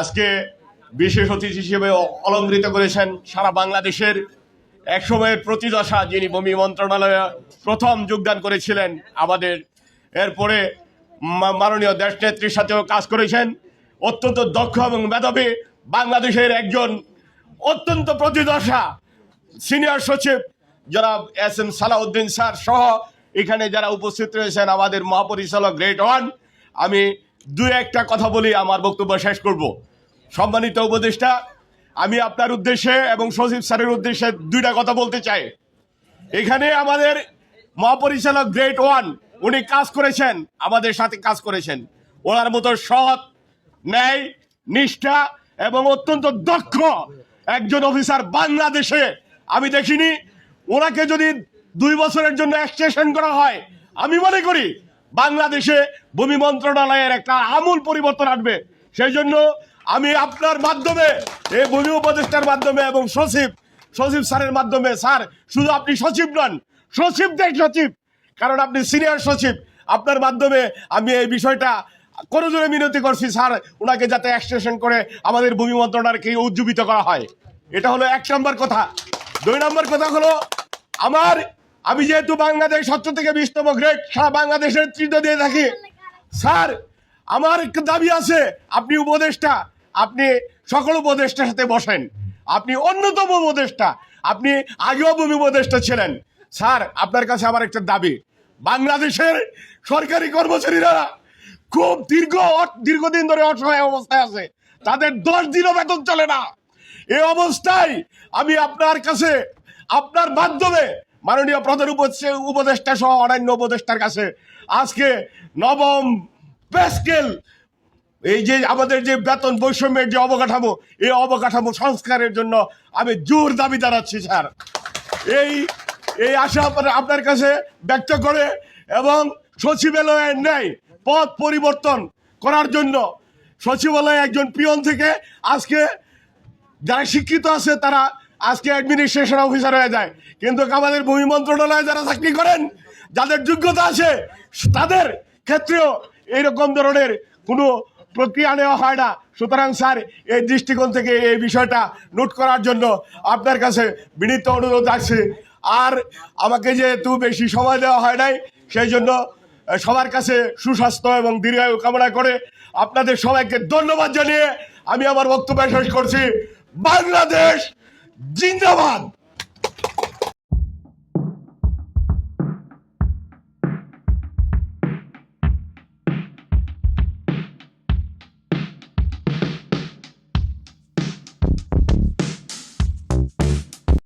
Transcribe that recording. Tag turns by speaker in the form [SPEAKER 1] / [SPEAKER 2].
[SPEAKER 1] আজকে বিশেষ অতিথি হিসেবে অলঙ্কৃত করেছেন সারা বাংলাদেশের একসময়ের প্রতিদশা যিনি ভূমি মন্ত্রণালয়ে প্রথম যোগদান করেছিলেন আমাদের। এরপরে মাননীয় দেশনেত্রীর সাথেও কাজ করেছেন। অত্যন্ত দক্ষ এবং মেধাবী বাংলাদেশের একজন অত্যন্ত প্রতিদশা সিনিয়র সচিব যারা এস এম সালাউদ্দিন স্যার সহ এখানে যারা উপস্থিত রয়েছেন আমাদের মহাপরিচালক গ্রেট ওয়ান। আমি দু একটা কথা বলি, আমার বক্তব্য শেষ করব। সম্মানিত উপদেষ্টা, আমি আপনার উদ্দেশ্যে এবং সচিব স্যারের উদ্দেশ্যে দুইটা কথা বলতে চাই। এখানে আমাদের মহাপরিচালক গ্রেট ওয়ান, উনি কাজ করেছেন, আমাদের সাথে কাজ করেছেন। ওনার মতো সৎ, ন্যায়, নিষ্ঠা এবং অত্যন্ত দক্ষ একজন অফিসার বাংলাদেশে আমি দেখিনি। ওনাকে যদি দুই বছরের জন্য এক্সটেনশন করা হয়, আমি মনে করি বাংলাদেশে ভূমি মন্ত্রণালয়ের একটা আমূল পরিবর্তন আসবে। সেই জন্য আমি আপনার মাধ্যমে, এই ভূমি উপদেষ্টার মাধ্যমে এবং সচিব সচিব স্যারের মাধ্যমে, স্যার, শুধু আপনি সচিব নন, সচিব দেখ সচিব, কারণ আপনি সিনিয়র সচিব, আপনার মাধ্যমে আমি এই বিষয়টা কোনো জোরে মিনতি করছি, স্যার ওনাকে যাতে এক্সটেনশন করে আমাদের ভূমি মন্ত্রণালয়কে উজ্জীবিত করা হয়। এটা হলো এক নম্বর কথা। দুই নম্বর কথা হলো, আমার, আমি যেহেতু বাংলাদেশ সত্তর থেকে বিশতম গ্রেড সারা বাংলাদেশের নেতৃত্ব দিয়ে থাকি, স্যার আমার একটা দাবি আছে, আপনি উপদেষ্টা, আপনি সকল উপদেষ্টার সাথে বসেন। আপনি অন্যতম উপদেষ্টা, আপনি আগেও উপদেষ্টা ছিলেন। স্যার, আপনার কাছে আমার একটা দাবি। বাংলাদেশের সরকারি কর্মচারীরা খুব দীর্ঘ দীর্ঘদিন ধরে অসহায় অবস্থায় আছে। তাদের দশ দিনও বেতন চলে না। এই অবস্থায় আমি আপনার কাছে, আপনার মাধ্যমে মাননীয় প্রধান উপদেষ্টা সহ অন্যান্য উপদেষ্টার কাছে আজকে নবম স্কেল এই যে আমাদের যে বেতন বৈষম্যের যে অবকাঠামো, এই অবকাঠামো সংস্কারের জন্য আমি জোর দাবি দাঁড়াচ্ছি স্যার। এই এই আশা আপনার- আপনার কাছে ব্যক্ত করে এবং সচিবালয়ের ন্যায় পথ পরিবর্তন করার জন্য সচিবালয়ে একজন পিয়ন থেকে আজকে যারা শিক্ষিত আছে, তারা আজকে অ্যাডমিনিস্ট্রেশন অফিসার হয়ে যায়। কিন্তু আমাদের ভূমি মন্ত্রণালয়ে যারা চাকরি করেন, যাদের যোগ্যতা আছে, তাদের ক্ষেত্রেও এইরকম ধরনের কোনো প্রক্রিয়া নেওয়া হয় না। সুতরাং স্যার, এই দৃষ্টিকোণ থেকে এই বিষয়টা নোট করার জন্য আপনার কাছে বিনীত অনুরোধ আছে। আর আমাকে যেহেতু বেশি সময় দেওয়া হয় নাই, সেই জন্য সবার কাছে সুস্বাস্থ্য এবং দীর্ঘায়ু কামনা করে আপনাদের সবাইকে ধন্যবাদ জানিয়ে আমি আমার বক্তব্য শেষ করছি। বাংলাদেশ জিন্দাবাদ!